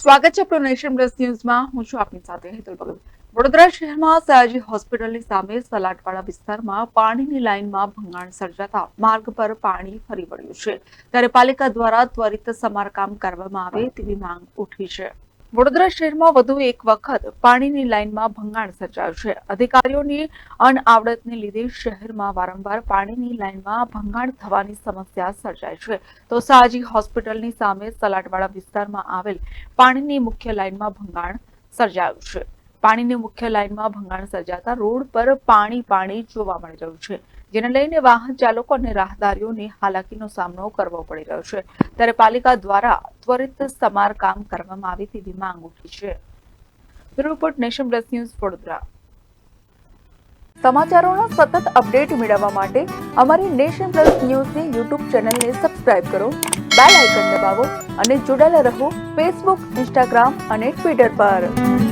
સ્વાગત છે આપણું નેશન પ્લસ ન્યૂઝમાં. હું છું આપની સાથે હેતલ ભગત. વડોદરા શહેરમાં સયાજી હોસ્પિટલની સામે સલાટવાડા વિસ્તારમાં પાણીની લાઇનમાં ભંગાણ સર્જાતા માર્ગ પર પાણી ફરી વળ્યું છે. ત્યારે પાલિકા દ્વારા ત્વરિત સમારકામ કરવામાં આવે તેવી માંગ ઉઠી છે. વડોદરા શહેરમાં વધુ એક વખત પાણીની લાઇનમાં ભંગાણ સર્જાયું છે. અધિકારીઓની અનઆવડતને લીધે શહેરમાં વારંવાર પાણીની લાઇનમાં ભંગાણ થવાની સમસ્યા સર્જાય છે. તો સાજી હોસ્પિટલની સામે સલાટવાડા વિસ્તારમાં આવેલ પાણીની મુખ્ય લાઇનમાં ભંગાણ સર્જાયું છે. પાણીની મુખ્ય લાઇનમાં ભંગાણ સર્જાતા રોડ પર પાણી પાણી જોવા મળી રહ્યું છે. જેને લઈને વાહન ચાલકો અને રાહદારીઓને હાલાકીનો સામનો કરવો પડી રહ્યો છે. ત્યારે પાલિકા દ્વારા ત્વરિત સમારકામ કરવામાં આવે તેવી માંગ ઉઠી છે. Report nation plus news Vadodara. સમાચારોના સતત અપડેટ મેળવવા માટે અમારી નેશન પ્લસ ન્યૂઝની યુટ્યુબ ચેનલને સબસ્ક્રાઇબ કરો, બેલ આઇકન દબાવો અને જોડાયેલા રહો ફેસબુક, ઇન્સ્ટાગ્રામ અને ટ્વિટર પર.